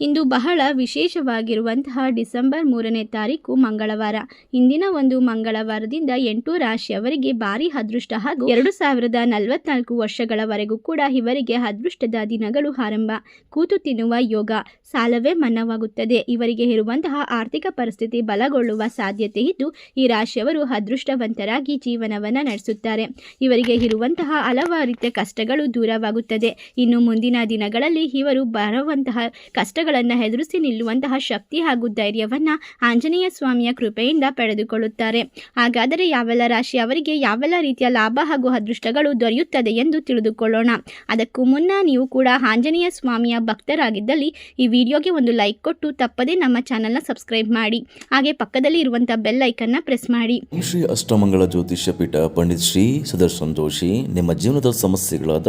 ಇಂದು ಬಹಳ ವಿಶೇಷವಾಗಿರುವಂತಹ ಡಿಸೆಂಬರ್ ಮೂರನೇ ತಾರೀಕು ಮಂಗಳವಾರ. ಇಂದಿನ ಒಂದು ಮಂಗಳವಾರದಿಂದ ಎಂಟು ರಾಶಿಯವರಿಗೆ ಭಾರಿ ಅದೃಷ್ಟ ಹಾಗೂ ಎರಡು ಸಾವಿರದ ನಲವತ್ನಾಲ್ಕು ವರ್ಷಗಳವರೆಗೂ ಕೂಡ ಇವರಿಗೆ ಅದೃಷ್ಟದ ದಿನಗಳು ಆರಂಭ. ಕೂತು ತಿನ್ನುವ ಯೋಗ ಸಾಲವೇ ಮನ್ನವಾಗುತ್ತದೆ. ಇವರಿಗೆ ಇರುವಂತಹ ಆರ್ಥಿಕ ಪರಿಸ್ಥಿತಿ ಬಲಗೊಳ್ಳುವ ಸಾಧ್ಯತೆ ಇದ್ದು, ಈ ರಾಶಿಯವರು ಅದೃಷ್ಟವಂತರಾಗಿ ಜೀವನವನ್ನು ನಡೆಸುತ್ತಾರೆ. ಇವರಿಗೆ ಇರುವಂತಹ ಹಲವಾರು ರೀತಿಯ ಕಷ್ಟಗಳು ದೂರವಾಗುತ್ತದೆ. ಇನ್ನು ಮುಂದಿನ ದಿನಗಳಲ್ಲಿ ಇವರು ಬರುವಂತಹ ಕಷ್ಟಗಳನ್ನು ಎದುರಿಸಿ ನಿಲ್ಲುವಂತಹ ಶಕ್ತಿ ಹಾಗೂ ಧೈರ್ಯವನ್ನು ಆಂಜನೇಯ ಸ್ವಾಮಿಯ ಕೃಪೆಯಿಂದ ಪಡೆದುಕೊಳ್ಳುತ್ತಾರೆ. ಹಾಗಾದರೆ ಯಾವೆಲ್ಲ ರಾಶಿ ಅವರಿಗೆ ಯಾವೆಲ್ಲ ರೀತಿಯ ಲಾಭ ಹಾಗೂ ಅದೃಷ್ಟಗಳು ದೊರೆಯುತ್ತದೆ ಎಂದು ತಿಳಿದುಕೊಳ್ಳೋಣ. ಅದಕ್ಕೂ ಮುನ್ನ ನೀವು ಕೂಡ ಆಂಜನೇಯ ಸ್ವಾಮಿಯ ಭಕ್ತರಾಗಿದ್ದಲ್ಲಿ ಈ ವಿಡಿಯೋಗೆ ಒಂದು ಲೈಕ್ ಕೊಟ್ಟು ತಪ್ಪದೇ ನಮ್ಮ ಚಾನಲ್ನ ಸಬ್ಸ್ಕ್ರೈಬ್ ಮಾಡಿ. ಹಾಗೆ ಪಕ್ಕದಲ್ಲಿ ಇರುವಂಥ ಬೆಲ್ ಐಕನ್ನ ಪ್ರೆಸ್ ಮಾಡಿ. ಶ್ರೀ ಅಷ್ಟಮಂಗಳ ಜ್ಯೋತಿಷ್ಯ ಪೀಠ ಪಂಡಿತ್ ಶ್ರೀ ಸುದರ್ಶನ್ ಜೋಶಿ ನಿಮ್ಮ ಜೀವನದ ಸಮಸ್ಯೆಗಳಾದ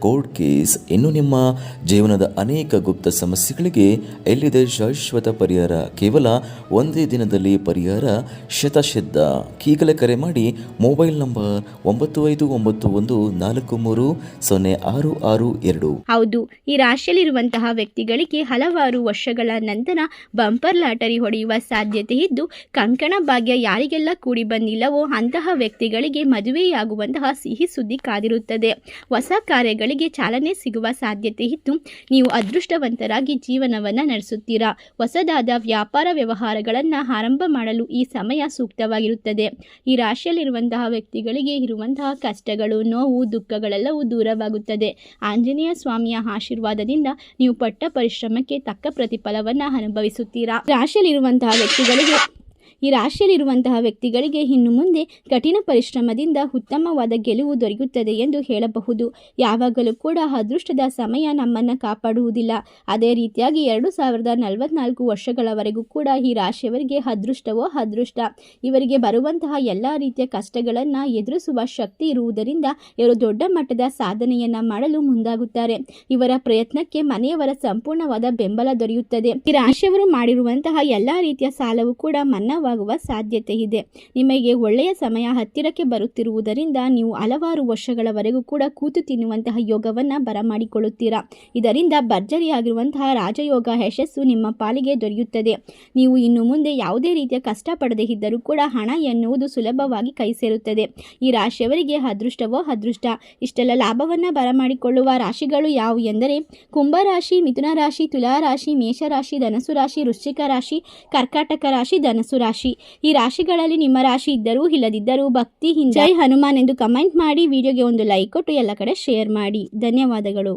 ಕೋರ್ಟ್ ಕೇಸ್ ಇನ್ನು ನಿಮ್ಮ ಜೀವನದ ಅನೇಕ ಗುಪ್ತ ಸಮಸ್ಯೆಗಳಿಗೆ ಎಲ್ಲಿದೆ ಶಾಶ್ವತ ಪರಿಹಾರ? ಕೇವಲ ಒಂದೇ ದಿನದಲ್ಲಿ ಪರಿಹಾರ? ಶತಸಿದ್ಧ ಈಗಲೇ ಕರೆ ಮಾಡಿ ಮೊಬೈಲ್ ನಂಬರ್ ಒಂಬತ್ತು ಐದು ಒಂಬತ್ತು ಒಂದು ನಾಲ್ಕು ಮೂರು ಸೊನ್ನೆ ಆರು ಆರು ಎರಡು. ಹೌದು, ಈ ರಾಶಿಯಲ್ಲಿರುವಂತಹ ವ್ಯಕ್ತಿಗಳಿಗೆ ಹಲವಾರು ವರ್ಷಗಳ ನಂತರ ಬಂಪರ್ ಲಾಟರಿ ಹೊಡೆಯುವ ಸಾಧ್ಯತೆ ಇದ್ದು, ಕಂಕಣ ಭಾಗ್ಯ ಯಾರಿಗೆಲ್ಲ ಕೂಡಿ ಬಂದಿಲ್ಲವೋ ಅಂತಹ ವ್ಯಕ್ತಿಗಳಿಗೆ ಮದುವೆಯಾಗುವಂತಹ ಸಿಹಿ ಸುದ್ದಿ ಕಾದಿರುತ್ತದೆ. ಹೊಸ ಕಾರ್ಯಗಳಿಗೆ ಚಾಲನೆ ಸಿಗುವ ಸಾಧ್ಯತೆ ಇದ್ದು, ನೀವು ಅದೃಷ್ಟವಂತರಾಗಿ ಜೀವನವನ್ನು ನಡೆಸುತ್ತೀರಾ? ಹೊಸದಾದ ವ್ಯಾಪಾರ ವ್ಯವಹಾರಗಳನ್ನು ಆರಂಭ ಮಾಡಲು ಈ ಸಮಯ ಸೂಕ್ತವಾಗಿರುತ್ತದೆ. ಈ ರಾಶಿಯಲ್ಲಿರುವಂತಹ ವ್ಯಕ್ತಿಗಳಿಗೆ ಇರುವಂತಹ ಕಷ್ಟಗಳು, ನೋವು, ದುಃಖಗಳೆಲ್ಲವೂ ದೂರವಾಗುತ್ತದೆ. ಆಂಜನೇಯ ಸ್ವಾಮಿಯ ಆಶೀರ್ವಾದದಿಂದ ನೀವು ಪಟ್ಟ ಪರಿಶ್ರಮಕ್ಕೆ ತಕ್ಕ ಪ್ರತಿಫಲವನ್ನು ಅನುಭವಿಸುತ್ತೀರಾ? ರಾಶಿಯಲ್ಲಿರುವಂತಹ ವ್ಯಕ್ತಿಗಳಿಗೆ ಈ ರಾಶಿಯಲ್ಲಿರುವಂತಹ ವ್ಯಕ್ತಿಗಳಿಗೆ ಇನ್ನು ಮುಂದೆ ಕಠಿಣ ಪರಿಶ್ರಮದಿಂದ ಉತ್ತಮವಾದ ಗೆಲುವು ದೊರೆಯುತ್ತದೆ ಎಂದು ಹೇಳಬಹುದು. ಯಾವಾಗಲೂ ಕೂಡ ಅದೃಷ್ಟದ ಸಮಯ ನಮ್ಮನ್ನು ಕಾಪಾಡುವುದಿಲ್ಲ. ಅದೇ ರೀತಿಯಾಗಿ ಎರಡು ಸಾವಿರದ ನಲವತ್ನಾಲ್ಕು ವರ್ಷಗಳವರೆಗೂ ಕೂಡ ಈ ರಾಶಿಯವರಿಗೆ ಅದೃಷ್ಟವೋ ಅದೃಷ್ಟ. ಇವರಿಗೆ ಬರುವಂತಹ ಎಲ್ಲ ರೀತಿಯ ಕಷ್ಟಗಳನ್ನು ಎದುರಿಸುವ ಶಕ್ತಿ ಇರುವುದರಿಂದ ಇವರು ದೊಡ್ಡ ಮಟ್ಟದ ಸಾಧನೆಯನ್ನ ಮಾಡಲು ಮುಂದಾಗುತ್ತಾರೆ. ಇವರ ಪ್ರಯತ್ನಕ್ಕೆ ಮನೆಯವರ ಸಂಪೂರ್ಣವಾದ ಬೆಂಬಲ ದೊರೆಯುತ್ತದೆ. ಈ ರಾಶಿಯವರು ಮಾಡಿರುವಂತಹ ಎಲ್ಲ ರೀತಿಯ ಸಾಲವು ಕೂಡ ಮನ್ನಾವಾಗುವ ಸಾಧ್ಯತೆ ಇದೆ. ನಿಮಗೆ ಒಳ್ಳೆಯ ಸಮಯ ಹತ್ತಿರಕ್ಕೆ ಬರುತ್ತಿರುವುದರಿಂದ ನೀವು ಹಲವಾರು ವರ್ಷಗಳವರೆಗೂ ಕೂಡ ಕೂತು ತಿನ್ನುವಂತಹ ಯೋಗವನ್ನು ಬರಮಾಡಿಕೊಳ್ಳುತ್ತೀರಾ? ಇದರಿಂದ ಭರ್ಜರಿಯಾಗಿರುವಂತಹ ರಾಜಯೋಗ ಯಶಸ್ಸು ನಿಮ್ಮ ಪಾಲಿಗೆ ದೊರೆಯುತ್ತದೆ. ನೀವು ಇನ್ನು ಮುಂದೆ ಯಾವುದೇ ರೀತಿಯ ಕಷ್ಟ ಪಡದೇ ಇದ್ದರೂ ಕೂಡ ಹಣ ಎನ್ನುವುದು ಸುಲಭವಾಗಿ ಕೈ ಸೇರುತ್ತದೆ. ಈ ರಾಶಿಯವರಿಗೆ ಅದೃಷ್ಟವೋ ಅದೃಷ್ಟ? ಇಷ್ಟೆಲ್ಲ ಲಾಭವನ್ನು ಬರಮಾಡಿಕೊಳ್ಳುವ ರಾಶಿಗಳು ಯಾವುವು ಎಂದರೆ ಕುಂಭರಾಶಿ ಮಿಥುನ ರಾಶಿ, ತುಲಾ ರಾಶಿ ಮೇಷರಾಶಿ ಧನಸು ರಾಶಿ, ವೃಶ್ಚಿಕ ರಾಶಿ, ಕರ್ಕಾಟಕ ರಾಶಿ ಧನಸು ರಾಶಿ. ಈ ರಾಶಿಗಳಲ್ಲಿ ನಿಮ್ಮ ರಾಶಿ ಇದ್ದರೂ ಇಲ್ಲದಿದ್ದರೂ ಭಕ್ತಿ ಜೈ ಹನುಮಾನ್ ಎಂದು ಕಮೆಂಟ್ ಮಾಡಿ, ವಿಡಿಯೋಗೆ ಒಂದು ಲೈಕ್ ಕೊಟ್ಟು ಎಲ್ಲ ಕಡೆ ಶೇರ್ ಮಾಡಿ. ಧನ್ಯವಾದಗಳು.